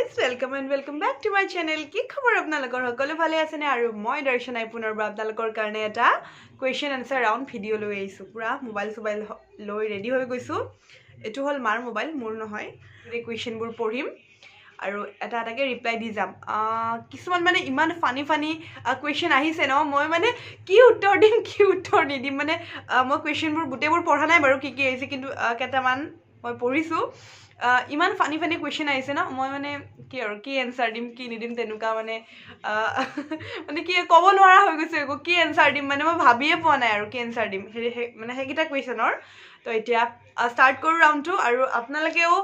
Guys welcome and welcome back to my channel কি খবৰ আপোনালোকৰ? সকলো ভালে আছেনে? আৰু মই দৰ্শনাই পুনৰবাৰ আপোনালোকৰ কাৰণে এটা কুৱেশ্যন এনচাৰ ৰাউণ্ড ভিডিঅ' লৈ আহিছোঁ। পূৰা মোবাইল চোবাইল লৈ ৰেডি হৈ গৈছোঁ। এইটো হ'ল মাৰ মোবাইল মোৰ নহয়। এই কুৱেশ্যনবোৰ পঢ়িম। আৰু এটা এটাকৈ ৰিপ্লাই দি যাম। কিছুমান মানে ইমান ফানি ফানি কুৱেশ্যন আহিছে ন? মই মানে কি উত্তৰ দিম কি উত্তৰ নিদিম? মানে মই কুৱেশ্যনবোৰ গোটেইবোৰ পঢ়া নাই বাৰু কি কি আহিছে কিন্তু কেইটামান মই পঢ়িছোঁ। ইমান ফানি ফানি কুৱেশ্যন আহিছে ন? মই মানে কি আৰু কি এনচাৰ দিম কি নিদিম তেনেকুৱা মানে মানে কি ক'ব নোৱাৰা হৈ গৈছে একো কি এনচাৰ দিম মানে মই ভাবিয়ে পোৱা নাই আৰু কি এনচাৰ দিম। সেই- মানে সেইকেইটা কুৱেশ্যনৰ তো এতিয়া ষ্টাৰ্ট কৰোঁ ৰাউণ্ডটো আৰু আপোনালোকেও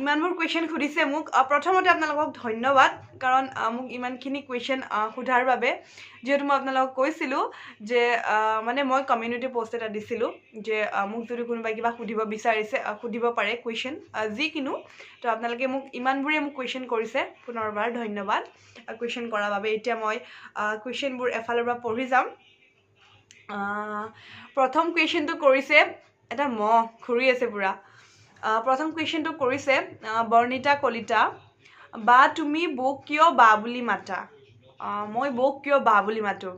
ইমানবোৰ কুৱেশ্যন সুধিছে মোক। প্ৰথমতে আপোনালোকক ধন্যবাদ কাৰণ মোক ইমানখিনি কুৱেশ্যন সোধাৰ বাবে। যিহেতু মই আপোনালোকক কৈছিলোঁ যে মানে মই কমিউনিটি পষ্ট এটা দিছিলোঁ যে মোক যদি কোনোবাই কিবা সুধিব বিচাৰিছে সুধিব পাৰে কুৱেশ্যন যিকিনো। তো আপোনালোকে মোক ইমানবোৰে মোক কুৱেশ্যন কৰিছে। পুনৰবাৰ ধন্যবাদ কুৱেশ্যন কৰাৰ বাবে। এতিয়া মই কুৱেশ্যনবোৰ এফালৰ পৰা পঢ়ি যাম। প্ৰথম কুৱেশ্যনটো কৰিছে এটা মহ ঘূৰি আছে পূৰা। প্ৰথম কুৱেশ্যনটো কৰিছে বৰ্ণিতা কলিতা বা তুমি বৌক কিয় বা বুলি মাতা? মই বৌক কিয় বা বুলি মাতোঁ?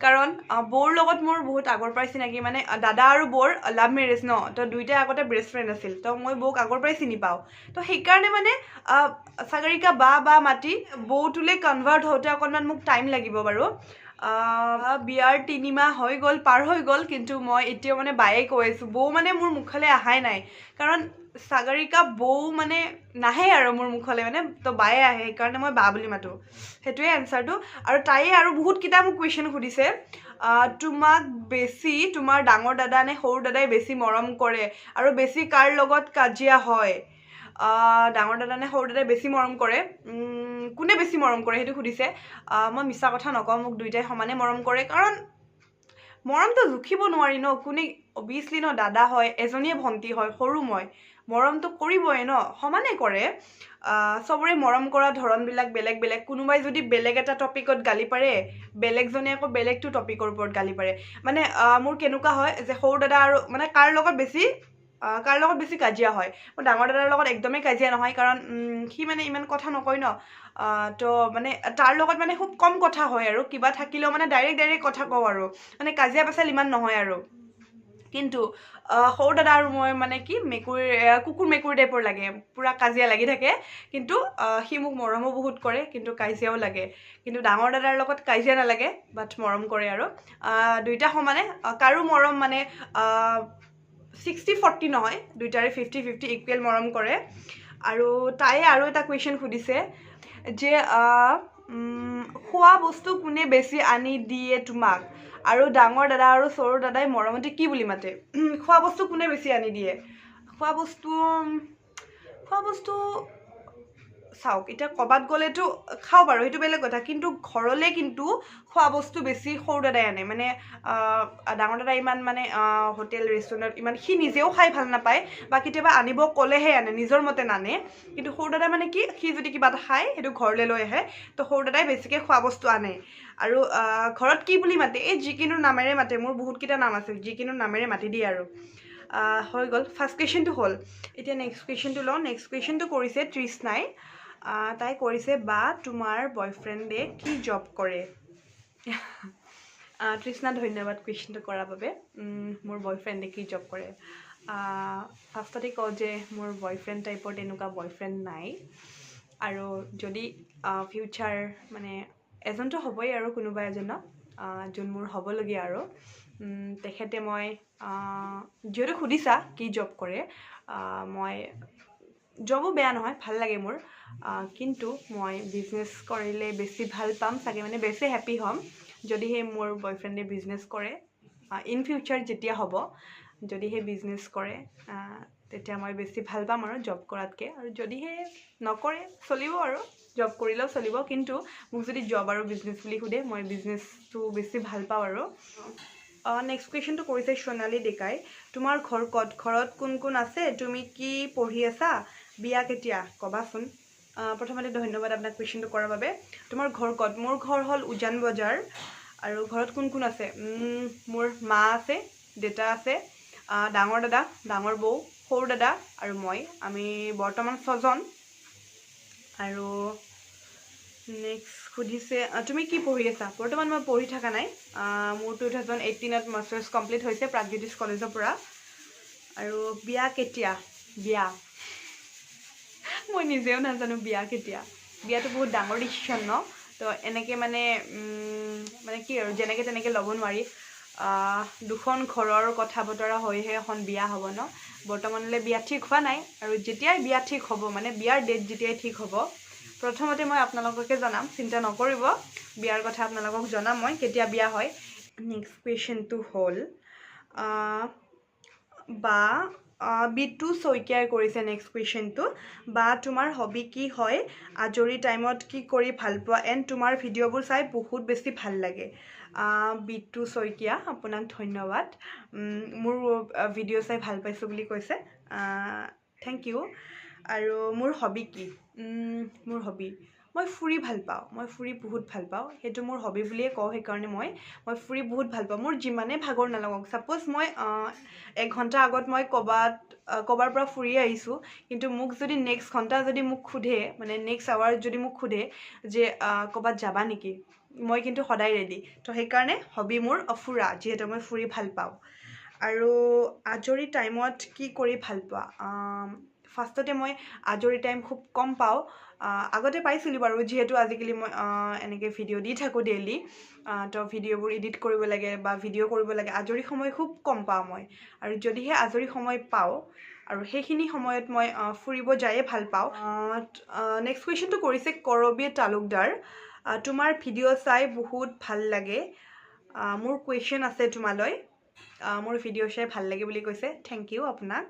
কাৰণ বৌৰ লগত মোৰ বহুত আগৰ পৰাই চিনাকি মানে দাদা আৰু বৌৰ লাভ মেৰেজ ন তো দুইটাই আগতে বেষ্ট ফ্ৰেণ্ড আছিল তো মই বৌক আগৰ পৰাই চিনি পাওঁ। তো সেইকাৰণে মানে আহ, সাগৰিকা বা বা মাতি বৌটোলৈ কনভাৰ্ট হওঁতে অকণমান মোক টাইম লাগিব বাৰু। বিয়াৰ তিনিমাহ হৈ গ'ল পাৰ হৈ গ'ল কিন্তু মই এতিয়াও মানে বায়ে কৈ আছোঁ বৌ মানে মোৰ মুখলৈ অহাই নাই। কাৰণ সাগৰিকা বৌ মানে নাহে আৰু মোৰ মুখলৈ মানে তো বায়ে আহে সেইকাৰণে মই বা বুলি মাতোঁ। সেইটোৱে এনচাৰটো আৰু তাইয়ে আৰু বহুতকেইটা মোক কুৱেশ্যন সুধিছে তোমাক বেছি তোমাৰ ডাঙৰ দাদা নে সৰু দাদাই বেছি মৰম কৰে আৰু বেছি কাৰ লগত কাজিয়া হয়? ডাঙৰ দাদা নে সৰু দাদাই বেছি মৰম কৰে। কোনে বেছি মৰম কৰে সেইটো সুধিছে। মই মিছা কথা নকওঁ মোক দুইটাই সমানে মৰম কৰে। কাৰণ মৰমটো জুখিব নোৱাৰি ন। কোনে অভিয়াছলি ন দাদা হয় এজনীয়ে ভণ্টি হয় সৰু মই। মৰমটো কৰিবই ন সমানে কৰে। চবৰে মৰম কৰা ধৰণবিলাক বেলেগ বেলেগ। কোনোবাই যদি বেলেগ এটা টপিকত গালি পাৰে বেলেগজনে আকৌ বেলেগটো টপিকৰ ওপৰত গালি পাৰে। মানে মোৰ কেনেকুৱা হয় যে সৰু দাদা আৰু মানে কাৰ লগত বেছি কাৰ লগত বেছি কাজিয়া হয়? মোৰ ডাঙৰ দাদাৰ লগত একদমেই কাজিয়া নহয় কাৰণ সি মানে ইমান কথা নকয় ন? তো মানে তাৰ লগত মানে খুব কম কথা হয় আৰু কিবা থাকিলেও মানে ডাইৰেক্ট ডাইৰেক্ট কথা কওঁ আৰু। মানে কাজিয়া পেচাল ইমান নহয় আৰু। কিন্তু সৰু দাদা আৰু মই মানে কি মেকুৰী কুকুৰ মেকুৰী টাইপৰ লাগে। পূৰা কাজিয়া লাগি থাকে। কিন্তু সি মোক মৰমো বহুত কৰে কিন্তু কাজিয়াও লাগে। কিন্তু ডাঙৰ দাদাৰ লগত কাজিয়া নালাগে বাট মৰম কৰে আৰু। দুইটা সমানে। কাৰো মৰম মানে ছিক্সটি ফৰ্টি নহয় দুইটাৰে ফিফটি ফিফটি ইকুৱেল মৰম কৰে। আৰু তাইয়ে আৰু এটা কুৱেশ্যন সুধিছে যে খোৱা বস্তু কোনে বেছি আনি দিয়ে তোমাক? আৰু ডাঙৰ দাদা আৰু সৰু দাদাই মৰমতে কি বুলি মাতে? খোৱা বস্তু কোনে বেছি আনি দিয়ে? খোৱা বস্তু খোৱা বস্তু চাওক এতিয়া ক'ৰবাত গ'লেতো খাওঁ বাৰু সেইটো বেলেগ কথা কিন্তু ঘৰলৈ কিন্তু খোৱা বস্তু বেছি সৰু দাদাই আনে মানে ডাঙৰ দাদাই ইমান মানে হোটেল ৰেষ্টুৰেণ্টত ইমান সি নিজেও খাই ভাল নাপায় বা কেতিয়াবা আনিব ক'লেহে আনে নিজৰ মতে নানে কিন্তু সৰু দাদাই মানে কি সি যদি কিবা এটা খায় সেইটো ঘৰলৈ লৈ আহে তো সৰু দাদাই বেছিকৈ খোৱা বস্তু আনে আৰু ঘৰত কি বুলি মাতে এই যিকোনো নামেৰে মাতে মোৰ বহুতকেইটা নাম আছে যিকোনো নামেৰে মাতি দিয়ে আৰু হৈ গ'ল ফাৰ্ষ্ট কুৱেশ্যনটো হ'ল এতিয়া নেক্সট কুৱেশ্যনটো লওঁ নেক্সট কুৱেশ্যনটো কৰিছে তৃষ্ণাই আহ, তাই কৰিছে বা তোমাৰ বয়ফ্ৰেণ্ডে কি জব কৰে? তৃষ্ণা ধন্যবাদ কুৱেশ্যনটো কৰাৰ বাবে। মোৰ বয়ফ্ৰেণ্ডে কি জব কৰে? ফাৰ্ষ্টতে কওঁ যে মোৰ বয়ফ্ৰেণ্ড টাইপৰ তেনেকুৱা বয়ফ্ৰেণ্ড নাই। আৰু যদি ফিউচাৰ মানে এজনটো হ'বই আৰু কোনোবা এজনক যোন মোৰ হ'বলগীয়া আৰু। তেখেতে মই যিহেতু সুধিছা কি জব কৰে মই জবো বেয়া নহয় ভাল লাগে মোৰ। কিন্তু মই বিজনেছ কৰিলে বেছি ভাল পাম চাগে মানে বেছি হেপ্পী হ'ম যদিহে মোৰ বয়ফ্ৰেণ্ডে বিজনেছ কৰে। ইন ফিউচাৰ যেতিয়া হ'ব যদিহে বিজনেছ কৰে তেতিয়া মই বেছি ভাল পাম আৰু জব কৰাতকৈ। আৰু যদিহে নকৰে চলিব আৰু জব কৰিলেও চলিব কিন্তু মোক যদি জব আৰু বিজনেছ বুলি সোধে মই বিজনেছটো বেছি ভাল পাওঁ আৰু। নেক্সট কুৱেশ্যনটো কৰিছে সোণালী ডেকাই তোমাৰ ঘৰ ক'ত? ঘৰত কোন কোন আছে? তুমি কি পঢ়ি আছা? বিয়া কেতিয়া? ক'বাচোন। প্ৰথমতে ধন্যবাদ আপোনাক কুৱেশ্যনটো কৰাৰ বাবে। তোমাৰ ঘৰ ক'ত মোৰ ঘৰ হ'ল উজান বজাৰ আৰু ঘৰত কোন কোন আছে? মোৰ মা আছে দেউতা আছে ডাঙৰ দাদা ডাঙৰ বৌ সৰু দাদা আৰু মই। আমি বৰ্তমান ছজন। আৰু নেক্সট সুধিছে তুমি কি পঢ়ি আছা? বৰ্তমান মই পঢ়ি থকা নাই। মোৰ টু থাউজেণ্ড এইটিনত মাষ্টাৰ্ছ কমপ্লিট হৈছে প্ৰাগজ্যোতিষ কলেজৰ পৰা। আৰু বিয়া কেতিয়া? বিয়া। মই নিজেও নাজানো বিয়া কেতিয়া। বিয়াটো বহুত ডাঙৰ ডিচিশ্যন ন? তো এনেকৈ মানে মানে কি আৰু যেনেকৈ তেনেকৈ ল'ব নোৱাৰি। দুখন ঘৰৰ কথা বতৰা হৈহে এখন বিয়া হ'ব ন? বৰ্তমানলৈ বিয়া ঠিক হোৱা নাই আৰু যেতিয়াই বিয়া ঠিক হ'ব মানে বিয়াৰ ডেট যেতিয়াই ঠিক হ'ব প্ৰথমতে মই আপোনালোককে জনাম চিন্তা নকৰিব। বিয়াৰ কথা আপোনালোকক জনাম মই কেতিয়া বিয়া হয়। নেক্সট কুৱেশ্যনটো হ'ল বা বিটু শইকীয়াই কৰিছে নেক্সট কুৱেশ্যনটো বা তোমাৰ হবি কি হয় আজৰি টাইমত কি কৰি ভাল পোৱা এণ্ড তোমাৰ ভিডিঅ'বোৰ চাই বহুত বেছি ভাল লাগে। বিটু শইকীয়া আপোনাক ধন্যবাদ। মোৰ ভিডিঅ' চাই ভাল পাইছোঁ বুলি কৈছে। থেংক ইউ আৰু মোৰ হবি কি? মোৰ হবি মই ফুৰি ভাল পাওঁ মই ফুৰি বহুত ভাল পাওঁ। সেইটো মোৰ হবি বুলিয়ে কওঁ সেইকাৰণে মই মই ফুৰি বহুত ভাল পাওঁ। মোৰ যিমানেই ভাগৰ নালাগক ছাপ'জ মই আহ, এঘণ্টা আগত মই ক'ৰবাত ক'ৰবাৰ পৰা ফুৰি আহিছোঁ কিন্তু মোক যদি নেক্সট ঘণ্টা যদি মোক সোধে মানে নেক্সট আৱাৰ যদি মোক সোধে যে ক'ৰবাত যাবা নেকি? মই কিন্তু সদায় ৰেডি তো সেইকাৰণে হবি মোৰ ফুৰা যিহেতু মই ফুৰি ভাল পাওঁ। আৰু আজৰি টাইমত কি কৰি ভাল পোৱা? ফাৰ্ষ্টতে মই আজৰি টাইম খুব কম পাওঁ। আগতে পাইছিলোঁ বাৰু যিহেতু আজিকালি মই এনেকৈ ভিডিঅ' দি থাকোঁ ডেইলি তো ভিডিঅ'বোৰ এডিট কৰিব লাগে বা ভিডিঅ' কৰিব লাগে আজৰি সময় খুব কম পাওঁ মই। আৰু যদিহে আজৰি সময় পাওঁ আৰু সেইখিনি সময়ত মই ফুৰিব যায়ে ভাল পাওঁ। নেক্সট কুৱেশ্যনটো কৰিছে কৰবী তালুকদাৰ তোমাৰ ভিডিঅ' চাই বহুত ভাল লাগে। মোৰ কুৱেশ্যন আছে তোমালৈ। মোৰ ভিডিঅ' চাই ভাল লাগে বুলি কৈছে। থেংক ইউ আপোনাক।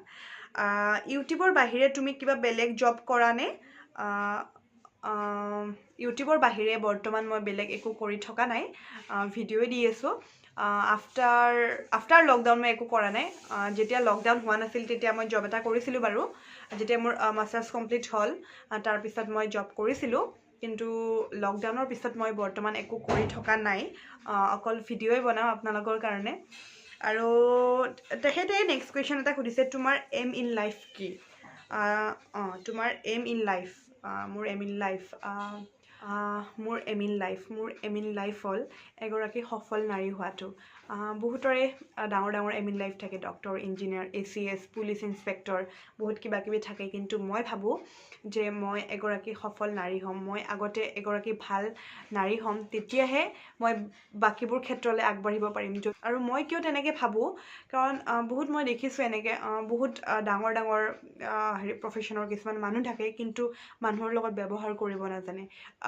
ইউটিউবৰ বাহিৰে তুমি কিবা বেলেগ জব কৰা নে? আহ, আহ, ইউটিউবৰ বাহিৰে বৰ্তমান মই বেলেগ একো কৰি থকা নাই ভিডিঅ'ই দি আছোঁ। আফটাৰ আফটাৰ লকডাউন মই একো কৰা নাই। যেতিয়া লকডাউন হোৱা নাছিল তেতিয়া মই জব এটা কৰিছিলোঁ বাৰু। যেতিয়া মোৰ মাষ্টাৰ্ছ কমপ্লিট হ'ল তাৰপিছত মই জব কৰিছিলোঁ। কিন্তু লকডাউনৰ পিছত মই বৰ্তমান একো কৰি থকা নাই। অকল ভিডিঅ'ই বনাওঁ আপোনালোকৰ কাৰণে। আৰু তেখেতে নেক্সট কুৱেশ্যন এটা সুধিছে তোমাৰ এম ইন লাইফ কি? অঁ তোমাৰ এম ইন লাইফ মোৰ এম ইন লাইফ মোৰ এম ইন লাইফ মোৰ এম ইন লাইফ হ'ল এগৰাকী সফল নাৰী হোৱাটো। বহুতৰে ডাঙৰ ডাঙৰ এম ইন লাইফ থাকে doctor engineer A C S police inspector বহুত কিবা কিবি থাকে। কিন্তু মই ভাবোঁ যে মই এগৰাকী সফল নাৰী হ'ম মই আগতে এগৰাকী ভাল নাৰী হ'ম তেতিয়াহে মই বাকীবোৰ ক্ষেত্ৰলৈ আগবাঢ়িব পাৰিম। আৰু মই কিয় তেনেকৈ ভাবোঁ কাৰণ বহুত মই দেখিছোঁ এনেকৈ বহুত ডাঙৰ ডাঙৰ হেৰি প্ৰফেশ্যনৰ কিছুমান মানুহ থাকে কিন্তু মানুহৰ লগত ব্যৱহাৰ কৰিব নাজানে।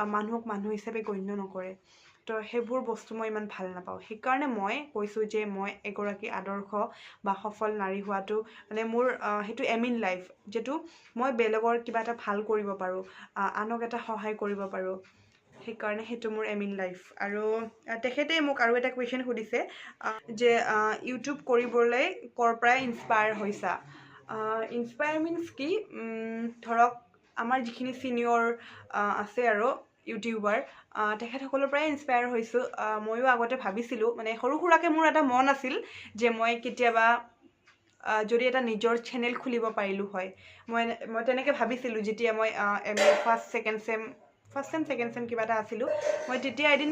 মানুহক মানুহ হিচাপে গণ্য নকৰে। তো সেইবোৰ বস্তু মই ইমান ভাল নাপাওঁ। সেইকাৰণে মই কৈছোঁ যে মই এগৰাকী আদৰ্শ বা সফল নাৰী হোৱাটো মানে মোৰ সেইটো এম ইন লাইফ যিটো মই বেলেগৰ কিবা এটা ভাল কৰিব পাৰোঁ আনক এটা সহায় কৰিব পাৰোঁ। সেইকাৰণে সেইটো মোৰ এম ইন লাইফ আৰু তেখেতে মোক আৰু এটা কুৱেশ্যন সুধিছে যে ইউটিউব কৰিবলৈ ক'ৰ পৰাই ইনস্পায়াৰ হৈছা? ইনস্পায়াৰ মিনছ কি? ধৰক আমাৰ যিখিনি ছিনিয়ৰ আছে আৰু ইউটিউবাৰ। তেখেতসকলৰ পৰাই ইনস্পায়াৰ হৈছোঁ। ময়ো আগতে ভাবিছিলোঁ মানে সৰু সুৰাকৈ মোৰ এটা মন আছিল যে মই কেতিয়াবা যদি এটা নিজৰ চেনেল খুলিব পাৰিলোঁ হয়। মই মই তেনেকৈ ভাবিছিলোঁ যেতিয়া মই M A first second sem first sem second sem কিবা এটা আছিলোঁ মই তেতিয়া এদিন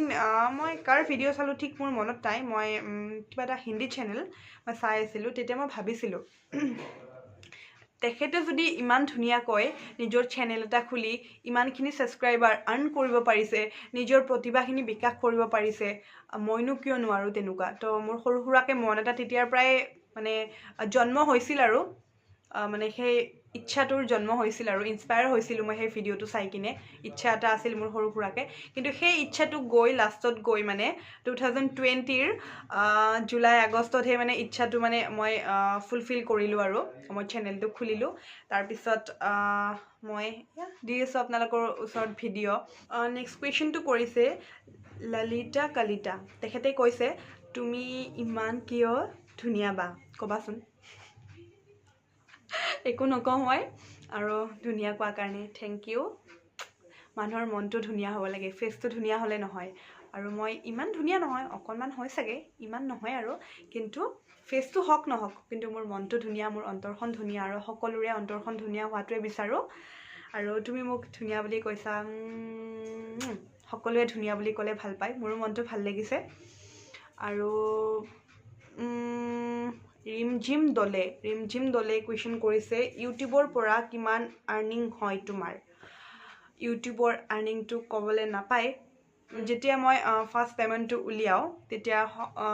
মই কাৰ ভিডিঅ' চালোঁ ঠিক মোৰ মনত নাই। মই কিবা এটা হিন্দী চেনেল মই চাই আছিলোঁ। তেতিয়া মই ভাবিছিলোঁ তেখেতে যদি ইমান ধুনীয়াকৈ নিজৰ চেনেল এটা খুলি ইমানখিনি ছাবস্ক্ৰাইবাৰ আৰ্ণ কৰিব পাৰিছে নিজৰ প্ৰতিভাখিনি বিকাশ কৰিব পাৰিছে মইনো কিয় নোৱাৰোঁ তেনেকুৱা? তো মোৰ সৰু সুৰাকৈ মন এটা তেতিয়াৰ পৰাই মানে জন্ম হৈছিল আৰু মানে সেই ইচ্ছাটোৰ জন্ম হৈছিল আৰু ইনস্পায়াৰ হৈছিলোঁ মই সেই ভিডিঅ'টো চাই কিনে। ইচ্ছা এটা আছিল মোৰ সৰু সুৰাকৈ। কিন্তু সেই ইচ্ছাটো গৈ লাষ্টত গৈ মানে টু থাউজেণ্ড টুৱেণ্টিৰ জুলাই আগষ্টতহে মানে ইচ্ছাটো মানে মই ফুলফিল কৰিলোঁ আৰু। মই চেনেলটো খুলিলোঁ। তাৰপিছত মই দি আছোঁ আপোনালোকৰ ওচৰত ভিডিঅ' নেক্সট কুৱেশ্যনটো কৰিছে ললিতা কলিতা। তেখেতে কৈছে তুমি ইমান কিয় ধুনীয়া বা? ক'বাচোন। একো নকওঁ মই। আৰু ধুনীয়া কোৱাৰ কাৰণে থেংক ইউ মানুহৰ মনটো ধুনীয়া হ'ব লাগে ফেচটো ধুনীয়া হ'লে নহয়। আৰু মই ইমান ধুনীয়া নহয় অকণমান হয় চাগে ইমান নহয় আৰু। কিন্তু ফেচটো হওক নহওক কিন্তু মোৰ মনটো ধুনীয়া মোৰ অন্তৰখন ধুনীয়া আৰু সকলোৰে অন্তৰখন ধুনীয়া হোৱাটোৱে বিচাৰোঁ। আৰু তুমি মোক ধুনীয়া বুলি কৈছা সকলোৱে ধুনীয়া বুলি ক'লে ভাল পায় মোৰো মনটো ভাল লাগিছে। আৰু ৰিমঝিম দলে ৰিমঝিম দলে কুৱেশ্যন কৰিছে ইউটিউবৰ পৰা কিমান আৰ্নিং হয় তোমাৰ? ইউটিউবৰ আৰ্নিংটো ক'বলৈ নাপায়। যেতিয়া মই ফাৰ্ষ্ট পে'মেণ্টটো উলিয়াওঁ তেতিয়া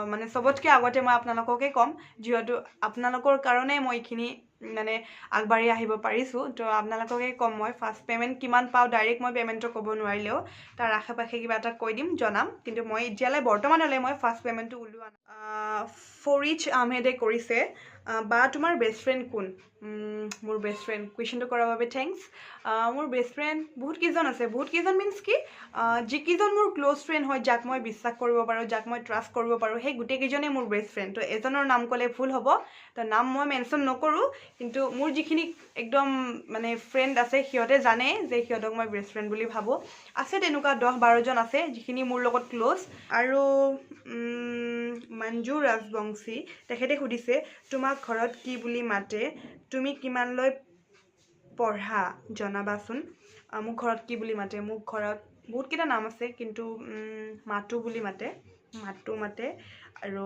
মানে চবতকৈ আগতে মই আপোনালোককে ক'ম যিহেতু আপোনালোকৰ কাৰণে মই এইখিনি মানে আগবাঢ়ি আহিব পাৰিছোঁ। তো আপোনালোককে ক'ম মই ফাৰ্ষ্ট পে'মেণ্ট কিমান পাওঁ ডাইৰেক্ট মই পে'মেণ্টটো ক'ব নোৱাৰিলেও তাৰ আশে পাশে কিবা এটা কৈ দিম জনাম। কিন্তু মই এতিয়ালৈ বৰ্তমানলৈ মই ফাৰ্ষ্ট পে'মেণ্টটো ওলোৱা ফৰিজ আহমেদে কৰিছে। বা তোমাৰ বেষ্ট ফ্ৰেণ্ড কোন? মোৰ বেষ্ট ফ্ৰেণ্ড কুৱেশ্যনটো কৰাৰ বাবে থেংকছ মোৰ বেষ্ট ফ্ৰেণ্ড বহুত কেইজন আছে। বহুত কেইজন মিনছ কি? যিকেইজন মোৰ ক্ল'জ ফ্ৰেণ্ড হয় যাক মই বিশ্বাস কৰিব পাৰোঁ যাক মই ট্ৰাষ্ট কৰিব পাৰোঁ সেই গোটেইকেইজনেই মোৰ বেষ্ট ফ্ৰেণ্ড তো এজনৰ নাম ক'লে ভুল হ'ব। তো নাম মই মেনশ্যন নকৰোঁ। কিন্তু মোৰ যিখিনি একদম মানে ফ্ৰেণ্ড আছে সিহঁতে জানে যে সিহঁতক মই বেষ্ট ফ্ৰেণ্ড বুলি ভাবোঁ। আছে তেনেকুৱা দহ বাৰজন আছে যিখিনি মোৰ লগত ক্ল'জ আৰু মঞ্জু ৰাজবংশী তেখেতে সুধিছে তোমাক ঘৰত কি বুলি মাতে? তুমি কিমানলৈ পঢ়া? জনাবাচোন। মোক ঘৰত কি বুলি মাতে? মোক ঘৰত বহুতকেইটা নাম আছে কিন্তু মাতু বুলি মাতে। মাতু মাতে আৰু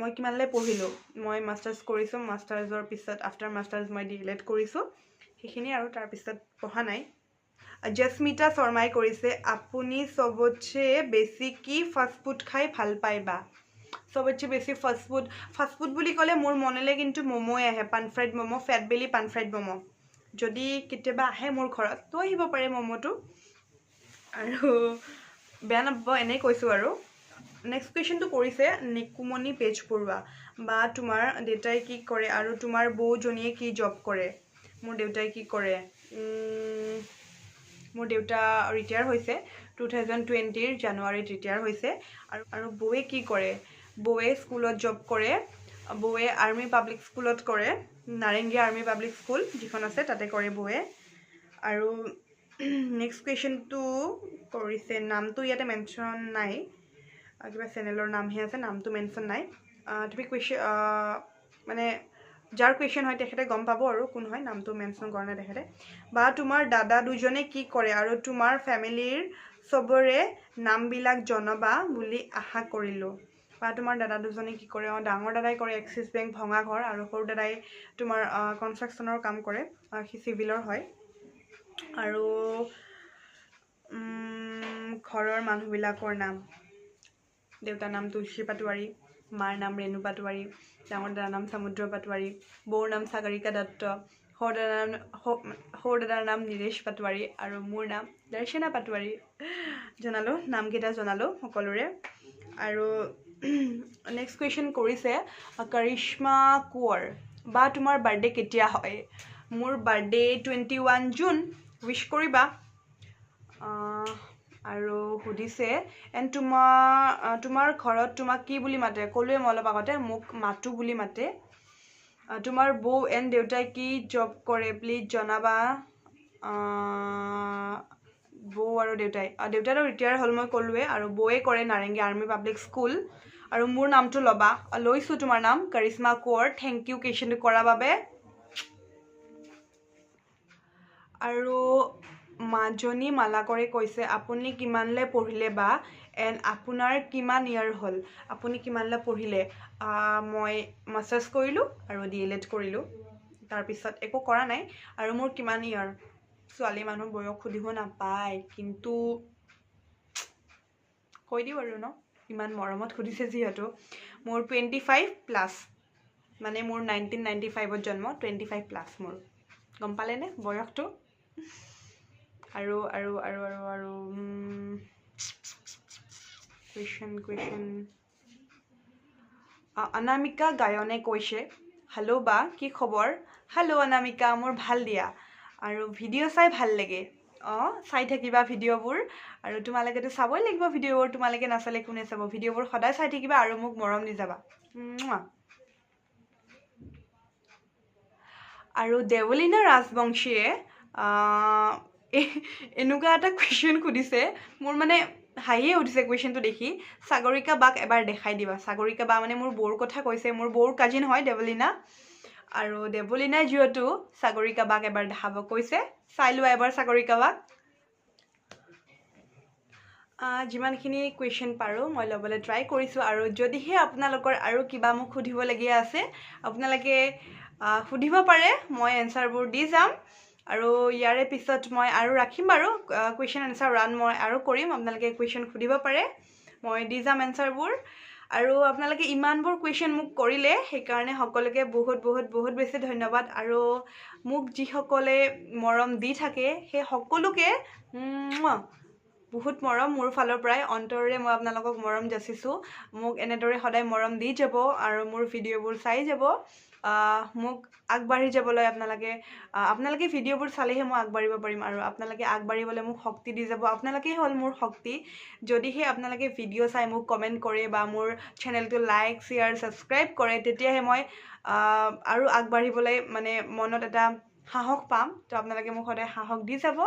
মই কিমানলৈ পঢ়িলোঁ? মই মাষ্টাৰ্ছ কৰিছোঁ মাষ্টাৰ্ছৰ পিছত আফটাৰ মাষ্টাৰ্ছ মই ডি এল এড কৰিছোঁ সেইখিনি আৰু তাৰপিছত পঢ়া নাই। জস্মিতা শৰ্মাই কৰিছে আপুনি চবতছে বেছি কি ফাষ্টফুড খাই ভাল পায় বা? চবতছে বেছি ফাষ্টফুড ফাষ্টফুড বুলি ক'লে মোৰ মনলৈ কিন্তু ম'ম'ই আহে পান ফ্ৰাইড ম'ম' ফেট বেলি পান ফ্ৰাইড ম'ম' যদি কেতিয়াবা আহে মোৰ ঘৰত তো আহিব পাৰে ম'ম'টো। আৰু বেয়া নাপাব এনেই কৈছোঁ আৰু। নেক্সট কুৱেশ্যনটো কৰিছে নিকুমণি পেজ পৰুৱা বা তোমাৰ দেউতাই কি কৰে আৰু তোমাৰ বৌজনীয়ে কি জব কৰে? মোৰ দেউতাই কি কৰে? মোৰ দেউতা ৰিটায়াৰ হৈছে টু থাউজেণ্ড টুৱেণ্টিৰ জানুৱাৰীত ৰিটায়াৰ হৈছে। আৰু আৰু বৌয়ে কি কৰে? বৌয়ে স্কুলত জব কৰে বৌয়ে আৰ্মি পাব্লিক স্কুলত কৰে নাৰেংগী আৰ্মি পাব্লিক স্কুল যিখন আছে তাতে কৰে বৌয়ে আৰু নেক্সট কুৱেশ্যনটো কৰিছে নামটো ইয়াতে মেনশ্যন নাই। কিবা চেনেলৰ নামহে আছে নামটো মেনশ্যন নাই। তুমি কুৱেশ্যন মানে যাৰ কুৱেশ্যন হয় তেখেতে গম পাব আৰু কোন হয় নামটো মেনশ্যন কৰা নাই তেখেতে। বা তোমাৰ দাদা দুজনে কি কৰে আৰু তোমাৰ ফেমিলিৰ চবৰে নামবিলাক জনাবা বুলি আশা কৰিলোঁ। বা তোমাৰ দাদা দুজনে কি কৰে অঁ ডাঙৰ দাদাই কৰে এক্সিছ বেংক ভঙা ঘৰ আৰু সৰু দাদাই তোমাৰ কনষ্ট্ৰাকশ্যনৰ কাম কৰে সি চিভিলৰ হয়। আৰু ঘৰৰ মানুহবিলাকৰ নাম। দেউতাৰ নাম তুলসী পাটোৱাৰী মাৰ নাম ৰেণু পাটোৱাৰী ডাঙৰ দাদাৰ নাম সমুদ্ৰ পাটোৱাৰী বৌৰ নাম সাগৰিকা দত্ত সৰু দাদাৰ সৰু দাদাৰ নাম নীৰেশ পাটোৱাৰী আৰু মোৰ নাম দৰ্শনা পাটোৱাৰী। জনালোঁ নামকেইটা জনালোঁ সকলোৰে। আৰু নেক্সট কুৱেশ্যন কৰিছে কৰিশ্মা কোঁৱৰ বা তোমাৰ বাৰ্থডে কেতিয়া হয়? মোৰ birthday twenty one June wish কৰিবা আৰু সুধিছে এণ্ড তোমাৰ তোমাৰ ঘৰত তোমাক কি বুলি মাতে? ক'লোৱে মই অলপ আগতে মোক মাতু বুলি মাতে। তোমাৰ বৌ এণ্ড দেউতাই কি জব কৰে প্লিজ জনাবা। বৌ আৰু দেউতাই দেউতাইতো ৰিটায়াৰ হ'ল মই ক'লোৱে আৰু বৌয়ে কৰে নাৰেংগী আৰ্মি পাব্লিক স্কুল। আৰু মোৰ নামটো ল'বা। লৈছোঁ তোমাৰ নাম কৰিশ্মা কোঁৱৰ থেংক ইউ কুৱেশ্যনটো কৰাৰ বাবে। আৰু মাজনী মালাকৰে কৈছে আপুনি কিমানলৈ পঢ়িলে বা? এণ্ড আপোনাৰ কিমান ইয়াৰ হ'ল? আপুনি কিমানলৈ পঢ়িলে? মই মাষ্টাৰ্ছ কৰিলোঁ আৰু ডি এল এড কৰিলোঁ। তাৰপিছত একো কৰা নাই। আৰু মোৰ কিমান ইয়াৰ? ছোৱালী মানুহ বয়স সুধিব নাপায়। কিন্তু কৈ দিওঁ আৰু ন? ইমান মৰমত সুধিছে যিহেতু। মোৰ টুৱেণ্টি ফাইভ প্লাছ মানে মোৰ নাইনটিন নাইণ্টি ফাইভত জন্ম টুৱেণ্টি ফাইভ প্লাছ মোৰ। গম পালেনে বয়সটো? আৰু আৰু আৰু আৰু আৰু কুৱেশ্যন কুৱেশ্যন অনামিকা গায়নে কৈছে হেল্ল' বা কি খবৰ? হেল্ল' অনামিকা মোৰ ভাল দিয়া। আৰু ভিডিঅ' চাই ভাল লাগে। অঁ চাই থাকিবা ভিডিঅ'বোৰ। আৰু তোমালোকেতো চাবই লাগিব ভিডিঅ'বোৰ তোমালোকে নাচালে কোনে চাব? ভিডিঅ'বোৰ সদায় চাই থাকিবা আৰু মোক মৰম মুৱা। আৰু দেৱলীনা ৰাজবংশীয়ে এনেকুৱা এটা কুৱেশ্যন সুধিছে। মোৰ মানে হাঁহিয়ে উঠিছে কুৱেশ্যনটো দেখি। সাগৰিকা বাক এবাৰ দেখাই দিবা। সাগৰিকা বা মানে মোৰ বৌৰ কথা কৈছে। মোৰ বৌৰ কাজিন হয় দেৱলীনা। আৰু দেৱলীনাই যিহেতু সাগৰিকা বাক এবাৰ দেখাব কৈছে। চাই লোৱা এবাৰ সাগৰিকা বাক। যিমানখিনি কুৱেশ্যন পাৰোঁ মই ল'বলৈ ট্ৰাই কৰিছোঁ। আৰু যদিহে আপোনালোকৰ আৰু কিবা মোক সুধিবলগীয়া আছে আপোনালোকে সুধিব পাৰে। মই এনচাৰবোৰ দি যাম। আৰু ইয়াৰে পিছত মই আৰু ৰাখিম বাৰু কুৱেশ্যন এনচাৰ ৰান মই আৰু কৰিম আপোনালোকে কুৱেশ্যন সুধিব পাৰে মই দি যাম এনচাৰবোৰ আৰু আপোনালোকে ইমানবোৰ কুৱেশ্যন মোক কৰিলে সেইকাৰণে সকলোকে বহুত বহুত বহুত বেছি ধন্যবাদ। আৰু মোক যিসকলে মৰম দি থাকে সেই সকলোকে বহুত মৰম মোৰ ফালৰ পৰাই অন্তৰেৰে মই আপোনালোকক মৰম যাচিছোঁ। মোক এনেদৰে সদায় মৰম দি যাব আৰু মোৰ ভিডিঅ'বোৰ চাই যাব। মোক আগবাঢ়ি যাবলৈ আপোনালোকে আপোনালোকে ভিডিঅ'বোৰ চালেহে মই আগবাঢ়িব পাৰিম আৰু আপোনালোকে আগবাঢ়িবলৈ মোক শক্তি দি যাব। আপোনালোকেই হ'ল মোৰ শক্তি। যদিহে আপোনালোকে ভিডিঅ' চাই মোক কমেণ্ট কৰে বা মোৰ চেনেলটো লাইক শ্বেয়াৰ ছাবস্ক্ৰাইব কৰে তেতিয়াহে মই আৰু আগবাঢ়িবলৈ মানে মনত এটা সাহস পাম। তো আপোনালোকে মোক সদায় সাহস দি যাব।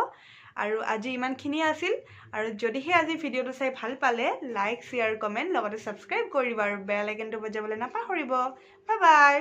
আৰু আজি ইমানখিনিয়ে আছিল। আৰু যদিহে আজি ভিডিঅ'টো চাই ভাল পালে লাইক শ্বেয়াৰ কমেণ্ট লগতে ছাবস্ক্ৰাইব কৰি দিব আৰু বেল আইকনটো বজাবলৈ নাপাহৰিব। Bye bye